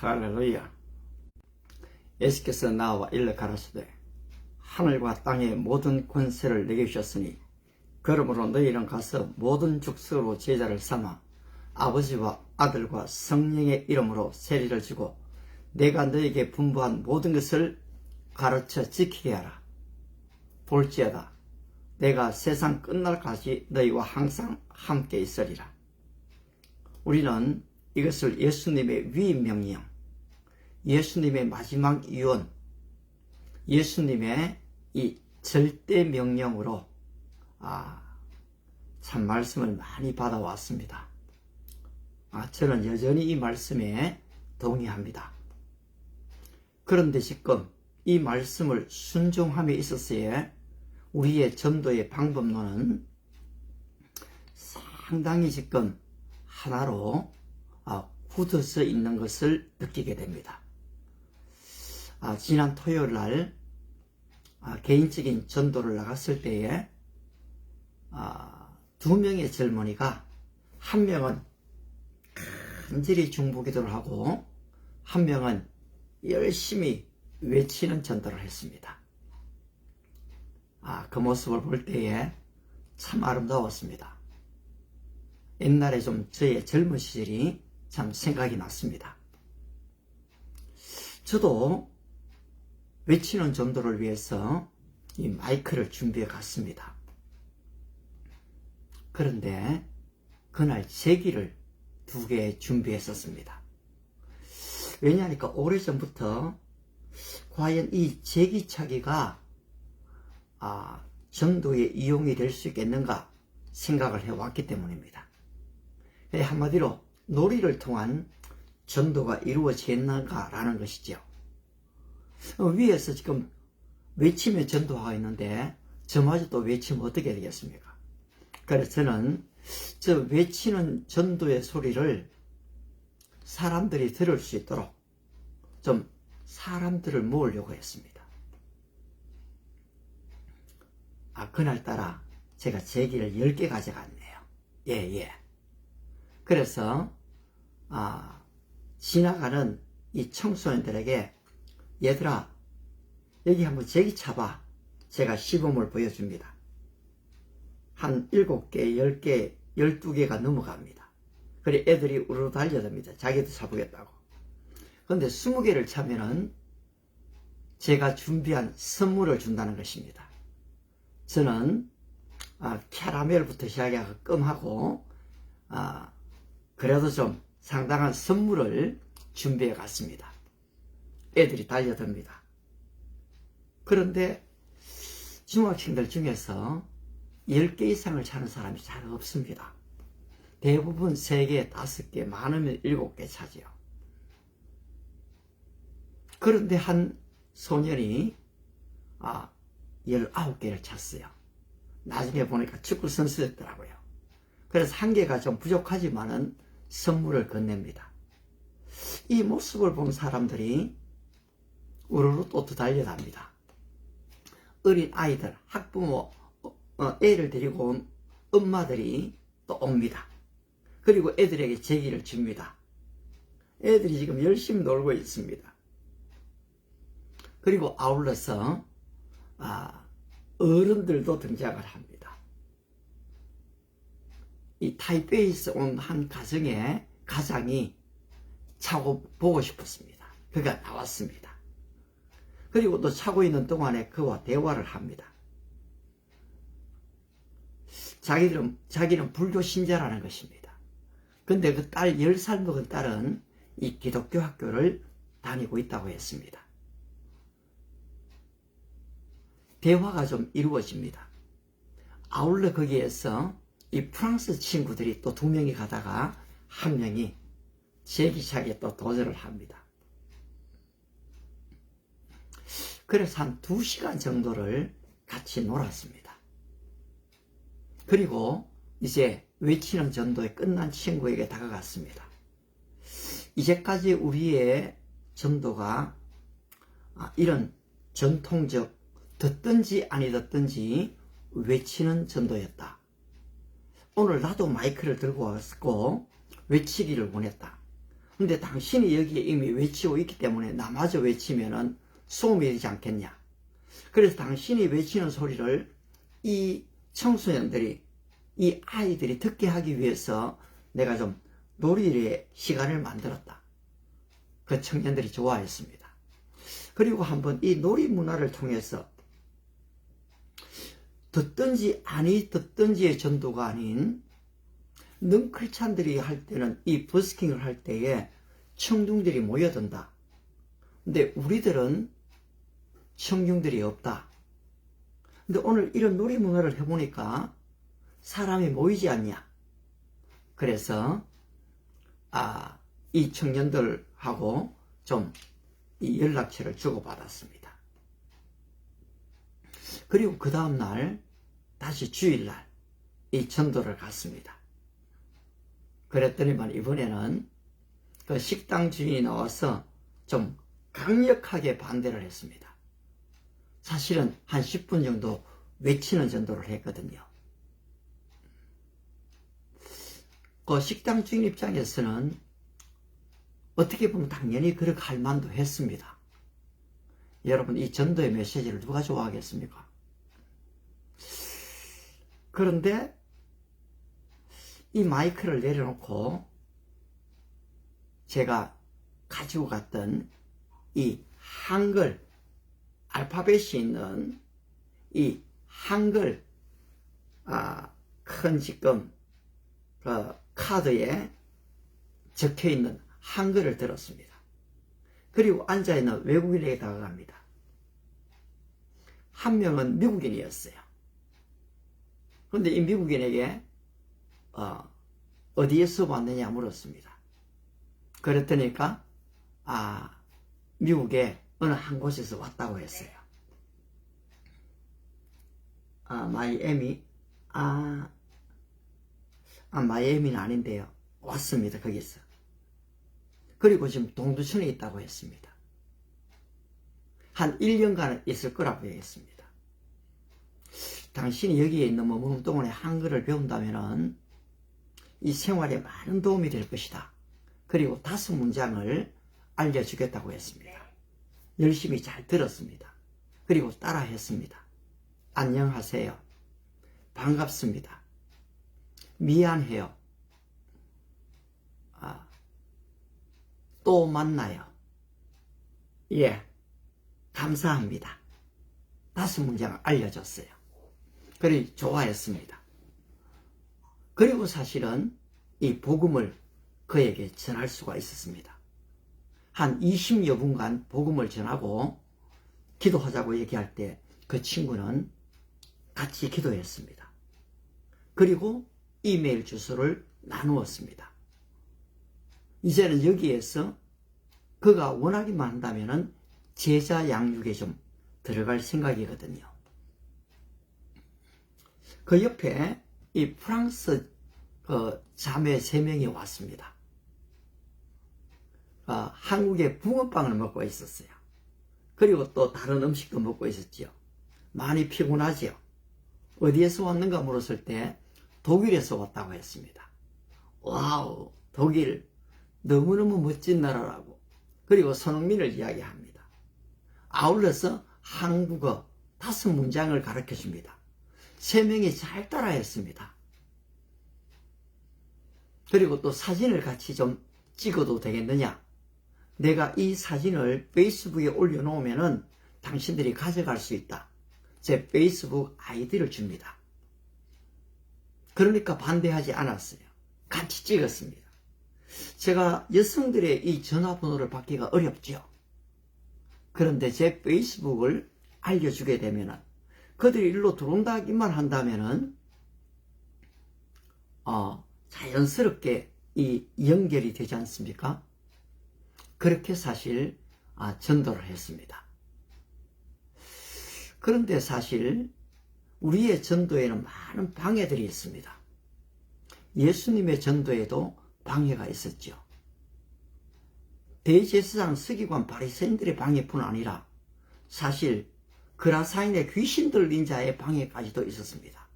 할렐루야. 예수께서 나와 일러 가라사대 하늘과 땅의 모든 권세를 내게 주셨으니 그러므로 너희는 가서 모든 족속으로 제자를 삼아 아버지와 아들과 성령의 이름으로 세리를 지고 내가 너에게 분부한 모든 것을 가르쳐 지키게 하라. 볼지어다. 내가 세상 끝날까지 너희와 항상 함께 있으리라. 우리는 이것을 예수님의 위임명령, 예수님의 마지막 유언, 예수님의 이 절대 명령으로 아, 참 말씀을 많이 받아왔습니다. 아, 저는 여전히 이 말씀에 동의합니다. 그런데 지금 이 말씀을 순종함에 있어서의 우리의 전도의 방법론은 상당히 지금 하나로 아, 굳어서 있는 것을 느끼게 됩니다. 아, 지난 토요일 날 아, 개인적인 전도를 나갔을 때에 아, 두 명의 젊은이가 한 명은 간절히 중보기도를 하고 한 명은 열심히 외치는 전도를 했습니다. 아, 그 모습을 볼 때에 참 아름다웠습니다. 옛날에 좀 저의 젊은 시절이 참 생각이 났습니다. 저도 외치는 전도를 위해서 이 마이크를 준비해 갔습니다. 그런데 그날 제기를 두 개 준비했었습니다. 왜냐하니까 오래전부터 과연 이 제기차기가 아, 전도에 이용이 될 수 있겠는가 생각을 해왔기 때문입니다. 예, 한마디로 놀이를 통한 전도가 이루어졌는가라는 것이죠. 어, 위에서 지금 외치며 전도하고 있는데 저마저 또 외치면 어떻게 되겠습니까? 그래서 저는 저 외치는 전도의 소리를 사람들이 들을 수 있도록 좀 사람들을 모으려고 했습니다. 아, 그날따라 제가 제기를 10개 가져갔네요. 예, 예. 그래서, 아, 지나가는 이 청소년들에게, 얘들아, 여기 한번 제기 차봐. 제가 시범을 보여줍니다. 한 7개, 10개, 12개가 넘어갑니다. 그래 애들이 우르르 달려듭니다. 자기도 차보겠다고. 그런데 20개를 차면은 제가 준비한 선물을 준다는 것입니다. 저는 아, 캐러멜부터 시작해서 껌하고 아, 그래도 좀 상당한 선물을 준비해 갔습니다. 애들이 달려듭니다. 그런데 중학생들 중에서 10개 이상을 차는 사람이 잘 없습니다. 대부분 3개, 5개, 많으면 7개 차지요. 그런데 한 소년이 아, 19개를 찼어요. 나중에 보니까 축구 선수였더라고요. 그래서 한 개가 좀 부족하지만은 선물을 건넵니다. 이 모습을 본 사람들이 우르르 또 달려갑니다. 어린 아이들, 학부모, 어, 애를 데리고 온 엄마들이 또 옵니다. 그리고 애들에게 제기를 줍니다. 애들이 지금 열심히 놀고 있습니다. 그리고 아울러서 아, 어른들도 등장을 합니다. 이 타이베이에서 온 한 가정의 가장이 차고 보고 싶었습니다. 그가 나왔습니다. 그리고 또 차고 있는 동안에 그와 대화를 합니다. 자기들은, 자기는 불교 신자라는 것입니다. 근데 그 딸, 10살 먹은 딸은 이 기독교 학교를 다니고 있다고 했습니다. 대화가 좀 이루어집니다. 아울러 거기에서 이 프랑스 친구들이 또 두 명이 가다가 한 명이 제기차게 또 도전을 합니다. 그래서 한두 시간 정도를 같이 놀았습니다. 그리고 이제 외치는 전도에 끝난 친구에게 다가갔습니다. 이제까지 우리의 전도가 아, 이런 전통적 듣든지 아니 듣든지 외치는 전도였다. 오늘 나도 마이크를 들고 왔고 외치기를 원했다. 근데 당신이 여기에 이미 외치고 있기 때문에 나마저 외치면은 소음이 되지 않겠냐. 그래서 당신이 외치는 소리를 이 청소년들이, 이 아이들이 듣게 하기 위해서 내가 좀 놀이의 시간을 만들었다. 그 청년들이 좋아했습니다. 그리고 한번 이 놀이 문화를 통해서 듣든지 아니 듣든지의 전도가 아닌 능클찬들이 할 때는 이 버스킹을 할 때에 청중들이 모여든다. 근데 우리들은 청중들이 없다. 근데 오늘 이런 놀이 문화를 해보니까 사람이 모이지 않냐. 그래서 아, 이 청년들하고 좀 이 연락처를 주고받았습니다. 그리고 그 다음날 다시 주일날 이 전도를 갔습니다. 그랬더니만 이번에는 그 식당 주인이 나와서 좀 강력하게 반대를 했습니다. 사실은 한 10분 정도 외치는 전도를 했거든요. 그 식당 주인 입장에서는 어떻게 보면 당연히 그렇게 할 만도 했습니다. 여러분, 이 전도의 메시지를 누가 좋아하겠습니까? 그런데 이 마이크를 내려놓고 제가 가지고 갔던 이 한글 알파벳이 있는 이 한글 아, 큰 지금 그 카드에 적혀 있는 한글을 들었습니다. 그리고 앉아 있는 외국인에게 다가갑니다. 한 명은 미국인이었어요. 그런데 이 미국인에게 어, 어디에서 왔느냐 물었습니다. 그랬더니까 아 미국의 어느 한 곳에서 왔다고 했어요. 아 마이애미 아, 아 마이애미는 아닌데요. 왔습니다 거기서. 그리고 지금 동두천에 있다고 했습니다. 한 1년간 있을 거라고 얘기했습니다. 당신이 여기에 있는 머무름 동안에 한글을 배운다면 이 생활에 많은 도움이 될 것이다. 그리고 다섯 문장을 알려주겠다고 했습니다. 열심히 잘 들었습니다. 그리고 따라 했습니다. 안녕하세요. 반갑습니다. 미안해요. 아, 또 만나요. 예, 감사합니다. 다섯 문장을 알려줬어요. 그리 좋아했습니다. 그리고 사실은 이 복음을 그에게 전할 수가 있었습니다. 한 20여 분간 복음을 전하고 기도하자고 얘기할 때 그 친구는 같이 기도했습니다. 그리고 이메일 주소를 나누었습니다. 이제는 여기에서 그가 원하기만 한다면 제자 양육에 좀 들어갈 생각이거든요. 그 옆에 이 프랑스 그 자매 세 명이 왔습니다. 어, 한국의 붕어빵을 먹고 있었어요. 그리고 또 다른 음식도 먹고 있었지요. 많이 피곤하지요. 어디에서 왔는가 물었을 때 독일에서 왔다고 했습니다. 와우, 독일 너무너무 멋진 나라라고. 그리고 손흥민을 이야기합니다. 아울러서 한국어 다섯 문장을 가르쳐 줍니다. 세 명이 잘 따라했습니다. 그리고 또 사진을 같이 좀 찍어도 되겠느냐? 내가 이 사진을 페이스북에 올려놓으면은 당신들이 가져갈 수 있다. 제 페이스북 아이디를 줍니다. 그러니까 반대하지 않았어요. 같이 찍었습니다. 제가 여성들의 이 전화번호를 받기가 어렵죠. 그런데 제 페이스북을 알려주게 되면은 그들이 일로 들어온다기만 한다면은 어, 자연스럽게 이 연결이 되지 않습니까? 그렇게 사실 아, 전도를 했습니다. 그런데 사실 우리의 전도에는 많은 방해들이 있습니다. 예수님의 전도에도 방해가 있었죠. 대제사장 서기관 바리새인들의 방해뿐 아니라 사실 그라사인의 귀신 들린 자의 방해까지도 있었습니다.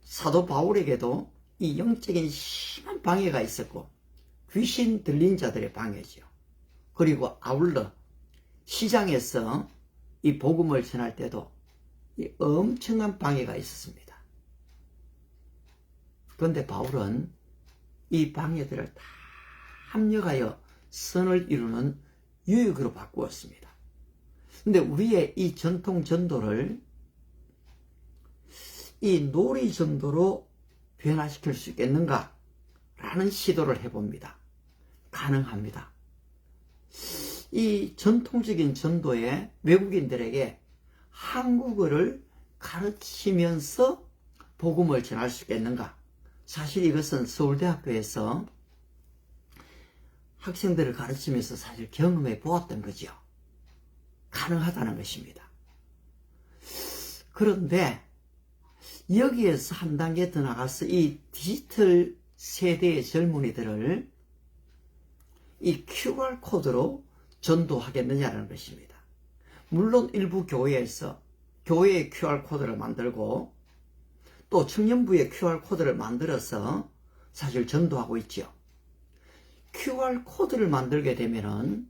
사도 바울에게도 이 영적인 심한 방해가 있었고 귀신 들린 자들의 방해죠. 그리고 아울러 시장에서 이 복음을 전할 때도 이 엄청난 방해가 있었습니다. 그런데 바울은 이 방해들을 다 합력하여 선을 이루는 유익으로 바꾸었습니다. 근데 우리의 이 전통 전도를 이 놀이 전도로 변화시킬 수 있겠는가? 라는 시도를 해봅니다. 가능합니다. 이 전통적인 전도에 외국인들에게 한국어를 가르치면서 복음을 전할 수 있겠는가? 사실 이것은 서울대학교에서 학생들을 가르치면서 사실 경험해 보았던 거죠. 가능하다는 것입니다. 그런데 여기에서 한 단계 더 나가서 이 디지털 세대의 젊은이들을 이 QR코드로 전도하겠느냐는 것입니다. 물론 일부 교회에서 교회의 QR코드를 만들고 또 청년부의 QR코드를 만들어서 사실 전도하고 있죠. QR코드를 만들게 되면은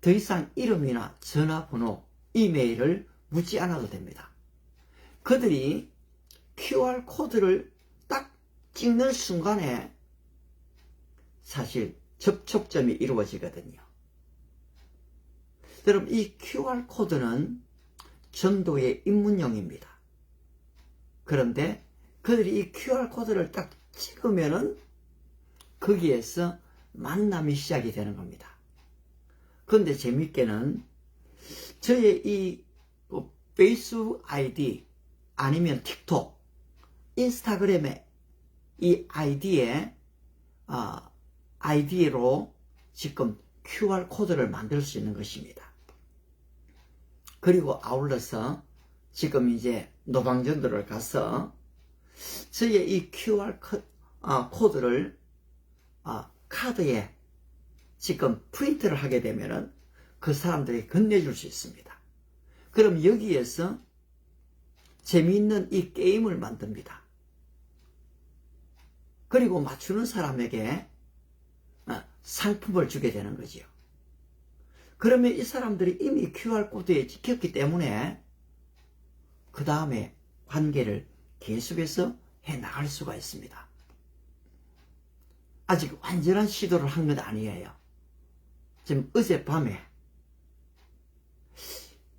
더 이상 이름이나 전화번호, 이메일을 묻지 않아도 됩니다. 그들이 QR코드를 딱 찍는 순간에 사실 접촉점이 이루어지거든요. 여러분, 이 QR코드는 전도의 입문용입니다. 그런데 그들이 이 QR코드를 딱 찍으면은 거기에서 만남이 시작이 되는 겁니다. 그런데 재밌게는 저의 이 페이스 아이디 아니면 틱톡, 인스타그램의 이 아이디에 어, 아이디로 지금 QR 코드를 만들 수 있는 것입니다. 그리고 아울러서 지금 이제 노방전도를 가서 저의 이 QR 어, 코드를 어, 카드에 지금 프린트를 하게 되면은 그 사람들이 건네줄 수 있습니다. 그럼 여기에서 재미있는 이 게임을 만듭니다. 그리고 맞추는 사람에게 어, 상품을 주게 되는 거지요. 그러면 이 사람들이 이미 QR코드에 찍혔기 때문에 그 다음에 관계를 계속해서 해 나갈 수가 있습니다. 아직 완전한 시도를 한 건 아니에요. 지금 어젯밤에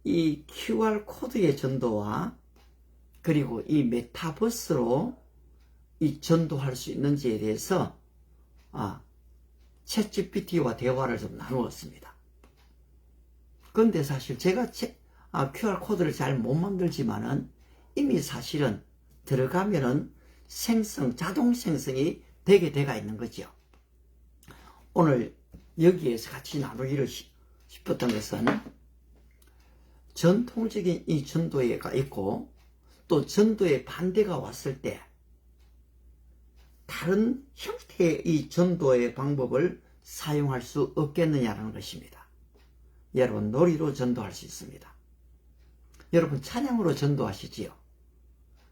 이 QR코드의 전도와 그리고 이 메타버스로 이 전도할 수 있는지에 대해서 아, 챗 GPT와 대화를 좀 나누었습니다. 그런데 사실 제가 아, QR코드를 잘 못 만들지만은 이미 사실은 들어가면은 생성, 자동 생성이 되게 돼가 있는 거죠. 오늘 여기에서 같이 나누기를 싶었던 것은 전통적인 이 전도회가 있고 또 전도의 반대가 왔을 때 다른 형태의 이 전도의 방법을 사용할 수 없겠느냐는 것입니다. 여러분 놀이로 전도할 수 있습니다. 여러분 찬양으로 전도하시지요.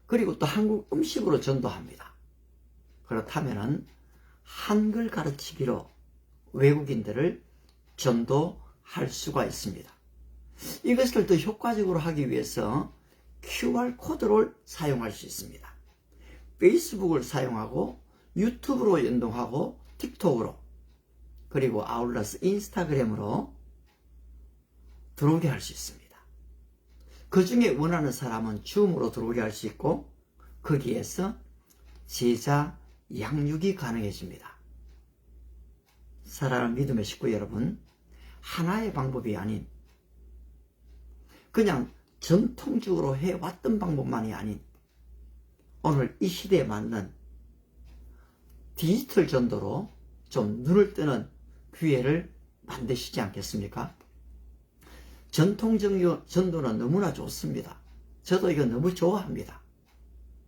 그리고 또 한국 음식으로 전도합니다. 그렇다면 한글 가르치기로 외국인들을 전도할 수가 있습니다. 이것을 더 효과적으로 하기 위해서 QR코드를 사용할 수 있습니다. 페이스북을 사용하고 유튜브로 연동하고 틱톡으로 그리고 아울러스 인스타그램으로 들어오게 할 수 있습니다. 그 중에 원하는 사람은 줌으로 들어오게 할 수 있고 거기에서 제자 양육이 가능해집니다. 사랑하는 믿음의 식구 여러분, 하나의 방법이 아닌 그냥 전통적으로 해왔던 방법만이 아닌 오늘 이 시대에 맞는 디지털 전도로 좀 눈을 뜨는 기회를 만드시지 않겠습니까? 전통 전도는 너무나 좋습니다. 저도 이거 너무 좋아합니다.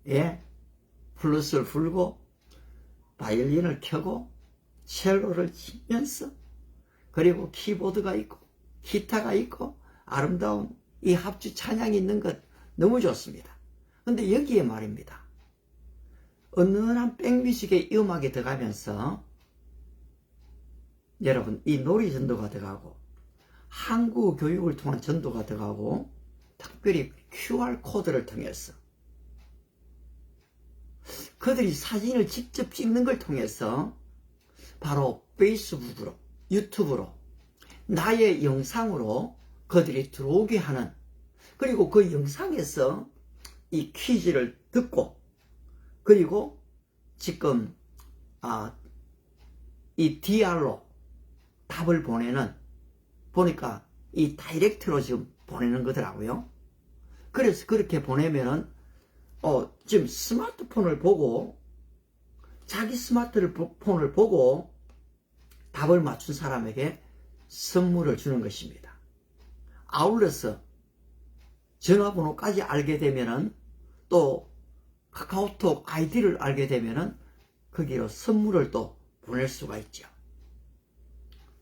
예, 플러스를 불고 바이올린을 켜고 첼로를 치면서 그리고 키보드가 있고 기타가 있고 아름다운 이 합주 찬양이 있는 것 너무 좋습니다. 근데 여기에 말입니다. 은은한 백뮤직의 음악이 들어가면서 여러분 이 놀이 전도가 들어가고 한국 교육을 통한 전도가 들어가고 특별히 QR 코드를 통해서 그들이 사진을 직접 찍는 걸 통해서 바로 페이스북으로 유튜브로 나의 영상으로 그들이 들어오게 하는 그리고 그 영상에서 이 퀴즈를 듣고 그리고 지금 아, 이 DR로 답을 보내는 보니까 이 다이렉트로 지금 보내는 거더라고요. 그래서 그렇게 보내면은 어, 지금 스마트폰을 보고 자기 스마트폰을 보고 답을 맞춘 사람에게 선물을 주는 것입니다. 아울러서 전화번호까지 알게 되면은 또 카카오톡 아이디를 알게 되면은 거기로 선물을 또 보낼 수가 있죠.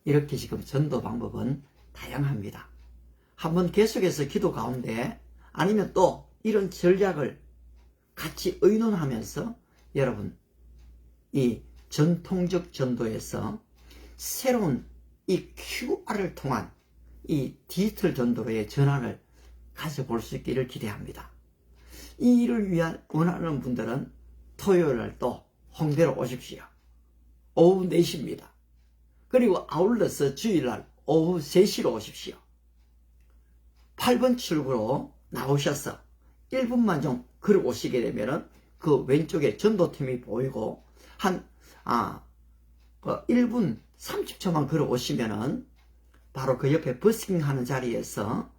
이렇게 지금 전도 방법은 다양합니다. 한번 계속해서 기도 가운데 아니면 또 이런 전략을 같이 의논하면서 여러분 이 전통적 전도에서 새로운 이 QR을 통한 이 디지털 전도로의 전환을 가져볼 수 있기를 기대합니다. 이 일을 위한 원하는 분들은 토요일 날또 홍대로 오십시오. 오후 4시입니다. 그리고 아울러서 주일날 오후 3시로 오십시오. 8번 출구로 나오셔서 1분만 좀 걸어 오시게 되면은 그 왼쪽에 전도팀이 보이고 한, 아, 그 1분 30초만 걸어 오시면은 바로 그 옆에 버스킹 하는 자리에서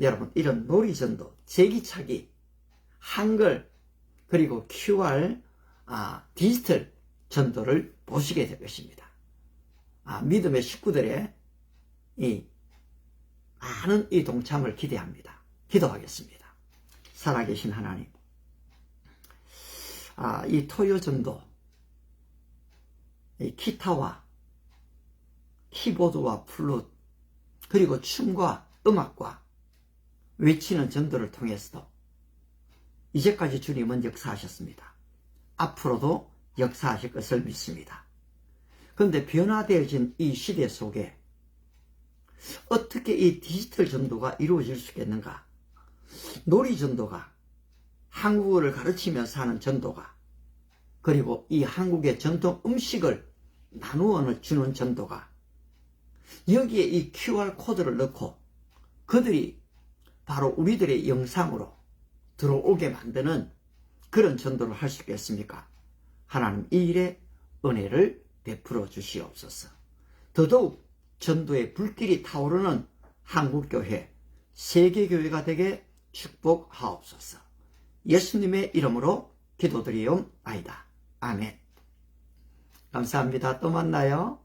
여러분 이런 놀이전도, 제기차기, 한글, 그리고 QR, 아, 디지털 전도를 보시게 될 것입니다. 아, 믿음의 식구들의 이 많은 이 동참을 기대합니다. 기도하겠습니다. 살아계신 하나님. 아, 이 토요 전도, 이 기타와 키보드와 플룻, 그리고 춤과 음악과 외치는 전도를 통해서도 이제까지 주님은 역사하셨습니다. 앞으로도 역사하실 것을 믿습니다. 그런데 변화되어진 이 시대 속에 어떻게 이 디지털 전도가 이루어질 수 있겠는가? 놀이 전도가 한국어를 가르치면서 하는 전도가 그리고 이 한국의 전통 음식을 나누어 주는 전도가 여기에 이 QR 코드를 넣고 그들이 바로 우리들의 영상으로 들어오게 만드는 그런 전도를 할 수 있겠습니까? 하나님 이 일에 은혜를 베풀어 주시옵소서. 더더욱 전도의 불길이 타오르는 한국교회, 세계교회가 되게 축복하옵소서. 예수님의 이름으로 기도드리옵나이다. 아멘. 감사합니다. 또 만나요.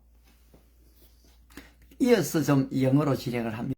이어서 좀 영어로 진행을 합니다.